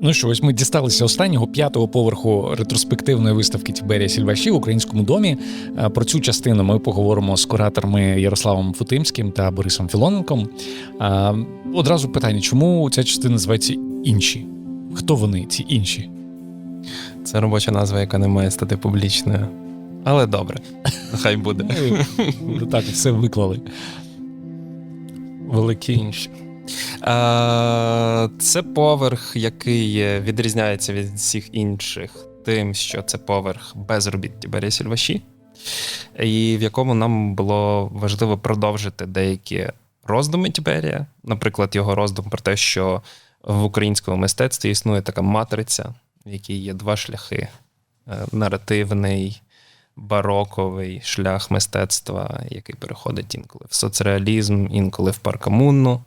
Ну що, ось ми дісталися останнього п'ятого поверху ретроспективної виставки Тіберія Сільваші в українському домі. Е, Про цю частину ми поговоримо з кураторами Ярославом Футимським та Борисом Філоненком. Е, Одразу питання: чому ця частина називається інші? Хто вони, ці інші? Це робоча назва, яка не має стати публічною. Але добре, нехай буде. Так, все виклали. Великі інші. А, це поверх, який відрізняється від всіх інших, тим, що це поверх без робіт Тіберія Сільваші, і в якому нам було важливо продовжити деякі роздуми Тіберія. Наприклад, його роздум про те, що в українському мистецтві існує така матриця, в якій є два шляхи: Е, наративний, бароковий шлях мистецтва, який переходить інколи в соцреалізм, інколи в паркамунну.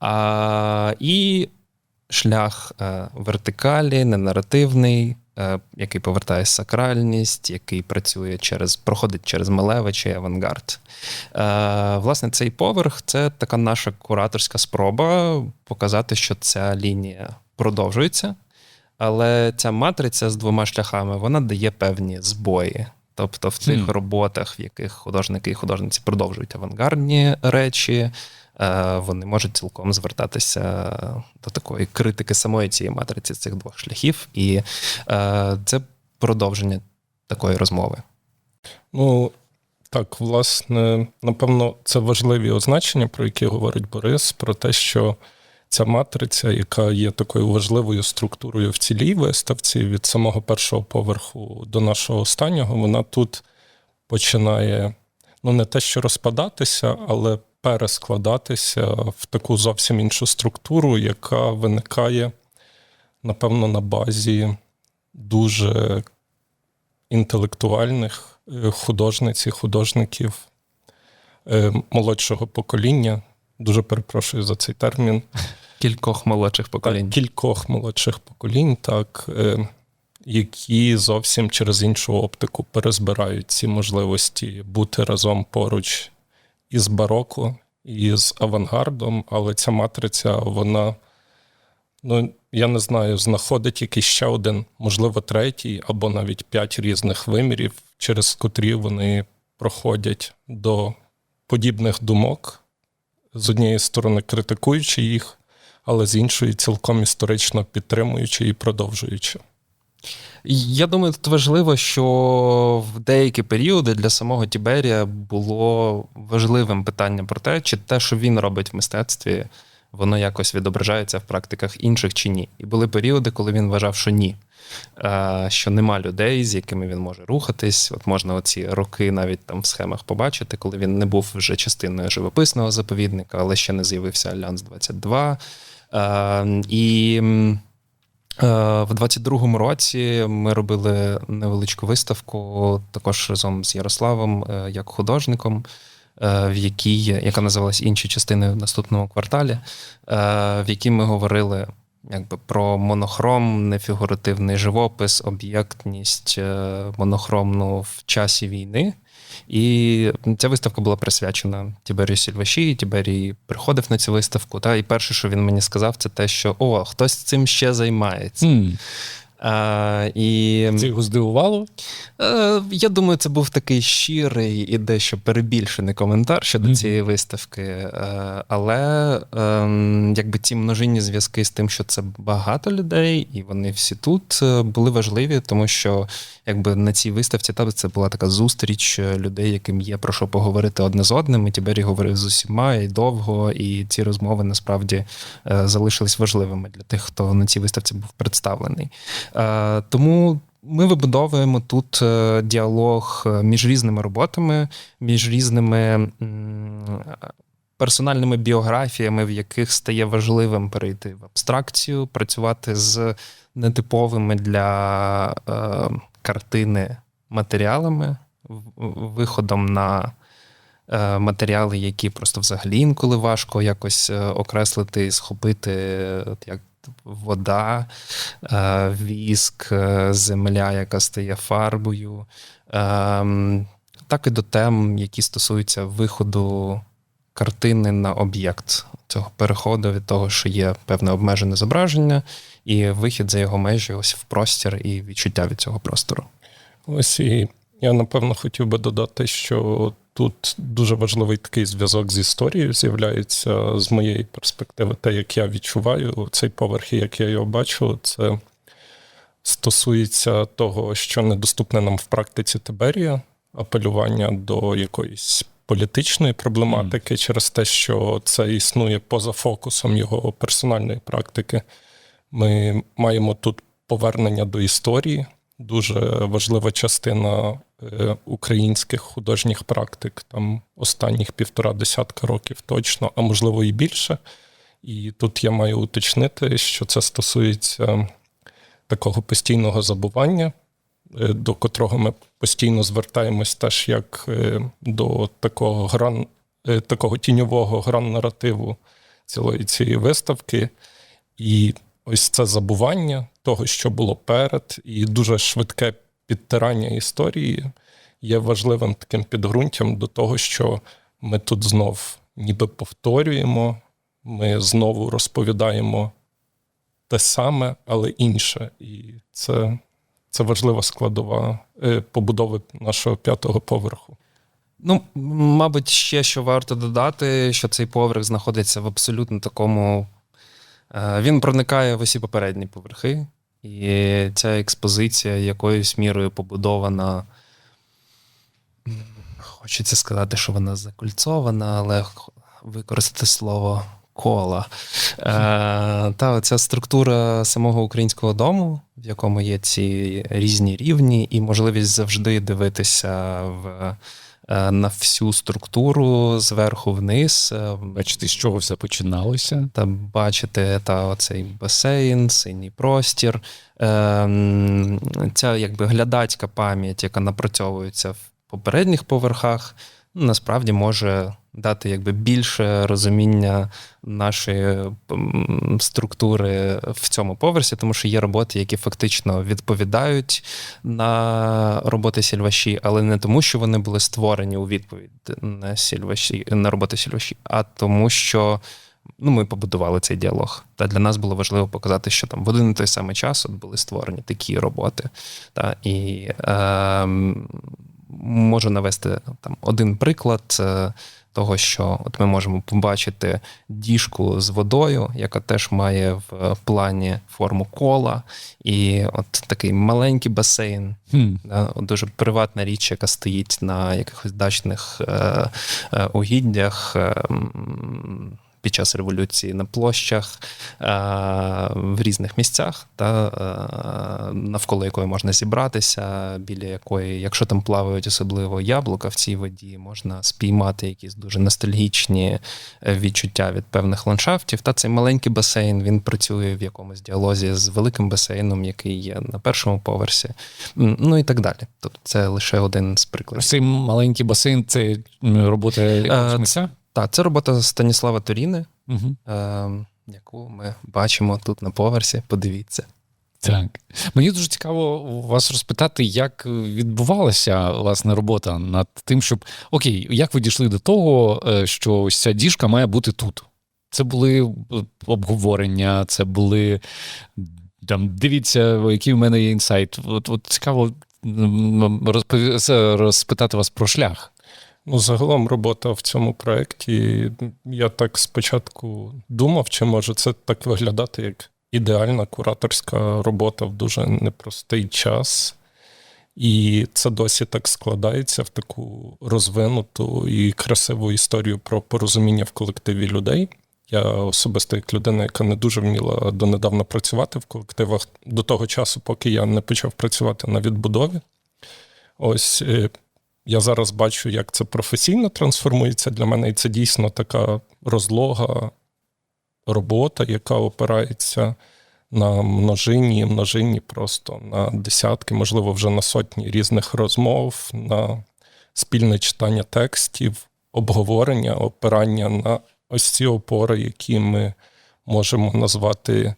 А, і шлях е, вертикалі, ненаративний, е, який повертає сакральність, який працює через, проходить через Малевича і авангард. Е, власне, цей поверх це така наша кураторська спроба показати, що ця лінія продовжується. Але ця матриця з двома шляхами вона дає певні збої. Тобто в цих Мгм. роботах, в яких художники і художниці продовжують авангардні речі, е, вони можуть цілком звертатися до такої критики самої цієї матриці цих двох шляхів, і е, це продовження такої розмови. Ну, так, власне, напевно, це важливі означення, про які говорить Борис, про те, що ця матриця, яка є такою важливою структурою в цілій виставці від самого першого поверху до нашого останнього, вона тут починає ну не те, що розпадатися, але перескладатися в таку зовсім іншу структуру, яка виникає, напевно, на базі дуже інтелектуальних е, художниць і художників е, молодшого покоління. Дуже перепрошую за цей термін. Кількох молодших поколінь. Так, кількох молодших поколінь, так, е, які зовсім через іншу оптику перезбирають ці можливості бути разом поруч із бароко, і з авангардом, але ця матриця, вона, ну, я не знаю, знаходить якийсь ще один, можливо, третій, або навіть п'ять різних вимірів, через котрі вони проходять до подібних думок, з однієї сторони критикуючи їх, але з іншої цілком історично підтримуючи і продовжуючи. Я думаю, тут важливо, що в деякі періоди для самого Тіберія було важливим питання про те, чи те, що він робить в мистецтві, воно якось відображається в практиках інших чи ні. І були періоди, коли він вважав, що ні. Е, Що нема людей, з якими він може рухатись. От можна оці роки навіть там в схемах побачити, коли він не був вже частиною живописного заповідника, але ще не з'явився Альянс 22. Е, І Е, В 22-му році ми робили невеличку виставку також разом з Ярославом як художником, в якій, яка називалась інші частини в наступному кварталі, в якій ми говорили якби про монохром, нефігуративний живопис, об'єктність е, монохромну в часі війни. І ця виставка була присвячена Тіберію Сільваші. Тіберій приходив на цю виставку. Та, і перше, що він мені сказав, це те, що о, хтось цим ще займається. М, А, і Це його здивувало? е, я думаю, це був такий щирий і дещо перебільшений коментар щодо Мгм. цієї виставки. Е, але е, якби ці множинні зв'язки з тим, що це багато людей, і вони всі тут е, були важливі, тому що якби на цій виставці та це була така зустріч людей, яким є про що поговорити одне з одним. І Тіберій говорив з усіма і довго, і ці розмови насправді залишились важливими для тих, хто на цій виставці був представлений. Е, Тому ми вибудовуємо тут е, діалог е, між різними роботами, між різними персональними біографіями, в яких стає важливим перейти в абстракцію, працювати з нетиповими для картини матеріалами, виходом на матеріали, які просто взагалі інколи важко якось окреслити і схопити, як вода, е, віск, е, земля, яка стає фарбою, Ем, так і до тем, які стосуються виходу картини на об'єкт. цього переходу від того, що є певне обмежене зображення, і вихід за його межі ось в простір і відчуття від цього простору. Ось і я напевно хотів би додати, що тут дуже важливий такий зв'язок з історією з'являється з моєї перспективи, те, як я відчуваю цей поверх, і як я його бачу, це стосується того, що недоступне нам в практиці Тиберія, апелювання до якоїсь політичної проблематики через те, що це існує поза фокусом його персональної практики. Ми маємо тут повернення до історії, дуже важлива частина е, українських художніх практик, там останніх півтора десятка років точно, а можливо і більше. І тут я маю уточнити, що це стосується такого постійного забування, е, до котрого ми постійно звертаємось теж як е, до такого гран, такого тіньового гран-наративу цілої цієї виставки. І ось це забування того, що було перед, і дуже швидке підтирання історії є важливим таким підґрунтям до того, що ми тут знов ніби повторюємо, ми знову розповідаємо те саме, але інше. І це, це важлива складова е, побудови нашого п'ятого поверху. Ну, мабуть, ще що варто додати, що цей поверх знаходиться в абсолютно такому. Е, Він проникає в усі попередні поверхи, і ця експозиція якоюсь мірою побудована. Хочеться сказати, що вона закульцована, але використати слово кола. Е, та оця структура самого українського дому, в якому є ці різні рівні, і можливість завжди дивитися в на всю структуру зверху вниз, Бачити, з чого все починалося. та бачити та оцей басейн, синій простір. Е, Ця якби глядацька пам'ять, яка напрацьовується в попередніх поверхах, насправді може дати якби більше розуміння нашої структури в цьому поверсі, тому що є роботи, які фактично відповідають на роботи сільваші, але не тому, що вони були створені у відповідь на сільваші, на роботи сільваші, а тому, що ну, ми побудували цей діалог. Та для нас було важливо показати, що там в один і той самий час от були створені такі роботи. Та, і е, можу навести там один приклад. е, Того, що от ми можемо побачити діжку з водою, яка теж має в плані форму кола, і от такий маленький басейн, Хм. Да, дуже приватна річ, яка стоїть на якихось дачних е, е, угіддях. е, Під час революції на площах е, в різних місцях, та, е, навколо якої можна зібратися, біля якої, якщо там плавають особливо яблука в цій воді, можна спіймати якісь дуже ностальгічні е, відчуття від певних ландшафтів. Та цей маленький басейн він працює в якомусь діалозі з великим басейном, який є на першому поверсі. Ну і так далі. Тобто це лише один з прикладів. Цей маленький басейн це робота Е, митця? Так, це робота Станіслава Торіни, Угу. е, яку ми бачимо тут на поверсі. Подивіться. Так. Мені дуже цікаво вас розпитати, як відбувалася власне робота над тим, щоб окей, як ви дійшли до того, е, що ось ця діжка має бути тут. Це були е, обговорення, це були там, дивіться, який в мене є інсайт. От, от цікаво розпитати вас про шлях. Ну, загалом робота в цьому проєкті, я так спочатку думав, чи може це так виглядати як ідеальна кураторська робота в дуже непростий час. І це досі так складається в таку розвинуту і красиву історію про порозуміння в колективі людей. Я особисто як людина, яка не дуже вміла донедавна працювати в колективах до того часу, поки я не почав працювати на відбудові. Ось е, я зараз бачу, як це професійно трансформується. Для мене, і це дійсно така розлога робота, яка опирається на множині, множині просто на десятки, можливо, вже на сотні різних розмов, на спільне читання текстів, обговорення, опирання на ось ці опори, які ми можемо назвати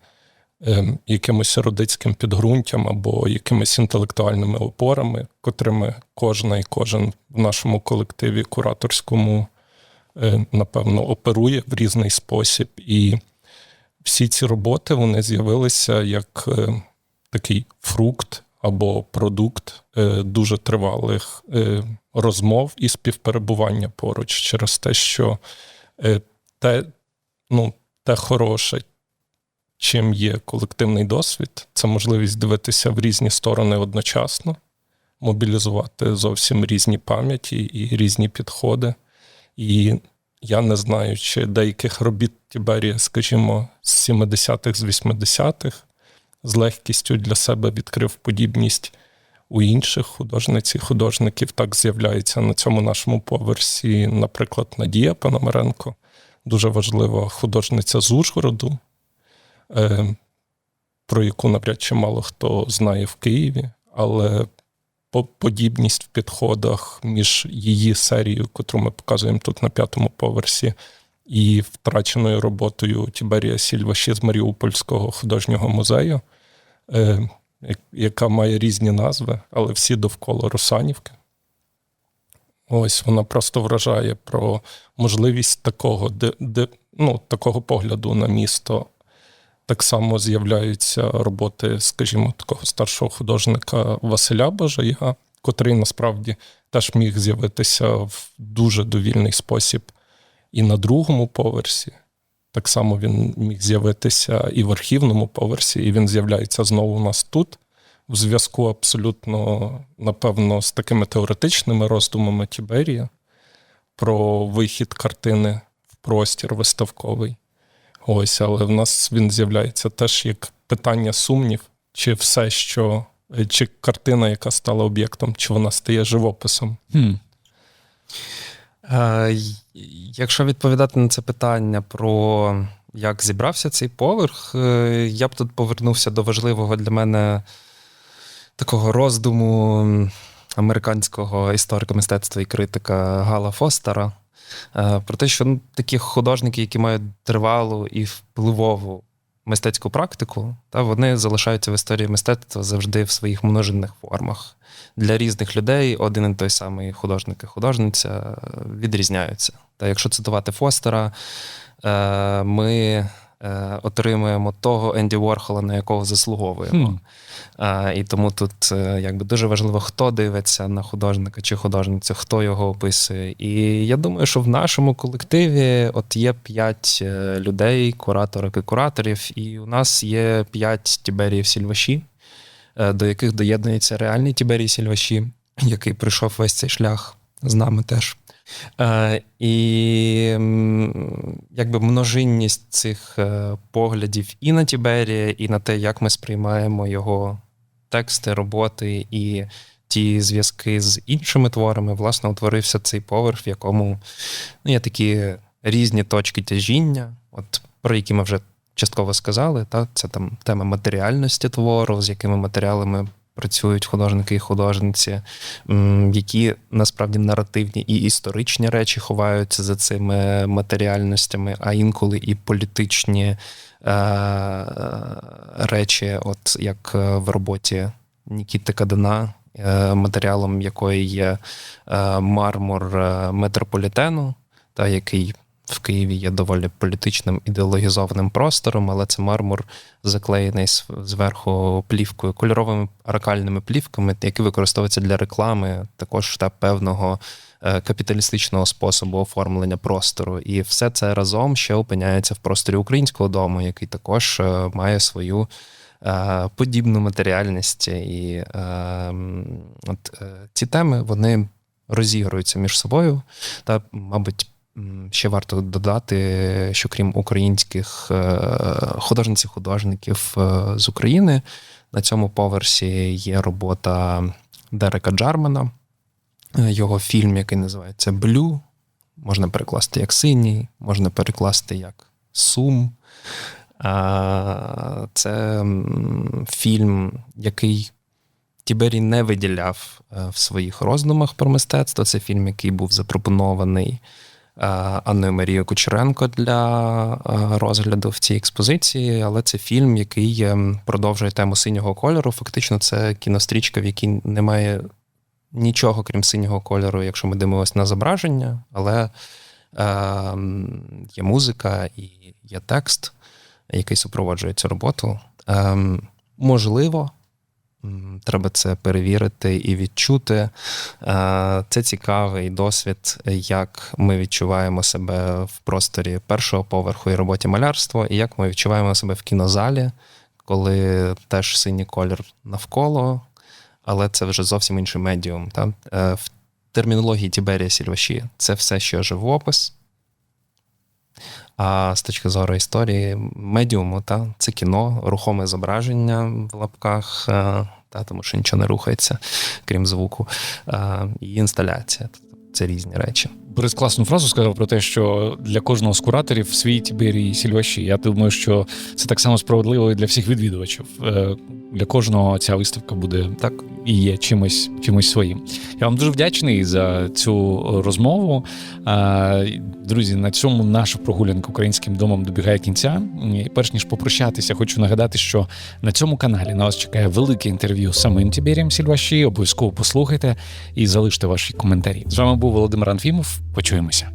якимось родицьким підґрунтям або якимись інтелектуальними опорами, котрими кожна і кожен в нашому колективі кураторському е, напевно, оперує в різний спосіб. І всі ці роботи вони з'явилися як е, такий фрукт або продукт е, дуже тривалих розмов і співперебування поруч через те, що те, ну, те хороше, чим є колективний досвід, це можливість дивитися в різні сторони одночасно, мобілізувати зовсім різні пам'яті і різні підходи. І я не знаю, чи деяких робіт Тіберія, скажімо, з 70-х, з 80-х з легкістю для себе відкрив подібність у інших художниць і художників. Так з'являється на цьому нашому поверсі, наприклад, Надія Пономаренко, дуже важлива художниця з Ужгороду, про яку навряд чи мало хто знає в Києві, але подібність в підходах між її серією, яку ми показуємо тут на п'ятому поверсі, і втраченою роботою Тіберія Сільваші з Маріупольського художнього музею, е, яка має різні назви, але всі довкола Русанівки. Ось вона просто вражає про можливість такого, де, де, ну, такого погляду на місто. Так само з'являються роботи, скажімо, такого старшого художника Василя Бажая, котрий насправді теж міг з'явитися в дуже довільний спосіб і на другому поверсі. Так само він міг з'явитися і в архівному поверсі, і він з'являється знову у нас тут, в зв'язку абсолютно, напевно, з такими теоретичними роздумами Тіберія про вихід картини в простір виставковий. Ось, але в нас він з'являється теж як питання сумнів, чи все, що чи картина, яка стала об'єктом, чи вона стає живописом. Хм. Е, Якщо відповідати на це питання про як зібрався цей поверх, е, я б тут повернувся до важливого для мене такого роздуму американського історика мистецтва і критика Гала Фостера. Е, Про те, що ну, такі художники, які мають тривалу і впливову мистецьку практику, та вони залишаються в історії мистецтва завжди в своїх множинних формах для різних людей один і той самий художник і художниця е, відрізняються. Та якщо цитувати Фостера, е, ми е, отримуємо того Енді Ворхола, на якого заслуговуємо. Хм. Е, І тому тут е, якби дуже важливо, хто дивиться на художника чи художницю, хто його описує. І я думаю, що в нашому колективі от є п'ять людей, кураторок і кураторів, і у нас є п'ять тіберіїв сільваші, е, до яких доєднується реальний Тіберій Сільваші, який пройшов весь цей шлях з нами теж. Е, і якби множинність цих е, поглядів і на Тіберія, і на те, як ми сприймаємо його тексти, роботи і ті зв'язки з іншими творами, власне, утворився цей поверх, в якому ну, є такі різні точки тяжіння, от про які ми вже частково сказали. Та? Це там тема матеріальності твору, з якими матеріалами працюють художники і художниці, які насправді наративні і історичні речі ховаються за цими матеріальностями, а інколи і політичні е- речі, от як е, в роботі Нікіти Кадана, е, матеріалом якої є е, мармур е, метрополітену, та який в Києві є доволі політичним ідеологізованим простором, але це мармур заклеєний зверху плівкою, кольоровими аракальними плівками, які використовуються для реклами, також та певного е, капіталістичного способу оформлення простору. І все це разом ще опиняється в просторі українського дому, який також е, має свою. е, Подібну матеріальність, і е, от ці теми вони розігруються між собою. Та, мабуть, ще варто додати, що крім українських е, художниць і художників е, з України, на цьому поверсі є робота Дерека Джармана, е, його фільм, який називається Блю. Можна перекласти як синій, можна перекласти як Сум. Це фільм, який Тіберій не виділяв в своїх роздумах про мистецтво. Це фільм, який був запропонований Анною Марією Кучеренко для е, розгляду в цій експозиції, але це фільм, який е, продовжує тему синього кольору. Фактично, це кінострічка, в якій немає нічого, крім синього кольору, якщо ми дивимося на зображення, але Ем, Є музика і є текст, який супроводжує цю роботу. Ем, Можливо, треба це перевірити і відчути. Е, Це цікавий досвід, як ми відчуваємо себе в просторі першого поверху і роботі малярства, і як ми відчуваємо себе в кінозалі, коли теж синій колір навколо, але це вже зовсім інший медіум. Та? Е, В термінології Тіберія Сільваші це все, що живопис. А з точки зору історії медіуму, та, це кіно, рухоме зображення в лапках, е, та, тому що нічого не рухається, крім звуку, е, і інсталяція. Це різні речі. Борис класну фразу сказав про те, що для кожного з кураторів свій Тіберій Сільваші. Я думаю, що це так само справедливо і для всіх відвідувачів. Е, Для кожного ця виставка буде Так. і є чимось, чимось своїм. Я вам дуже вдячний за цю розмову. Е, Друзі, на цьому наша прогулянка українським домом добігає кінця. І перш ніж попрощатися, хочу нагадати, що на цьому каналі на вас чекає велике інтерв'ю з самим Тіберієм Сільваші. Обов'язково послухайте і залиште ваші коментарі. З вами був Володимир Анфімов. Почуємося.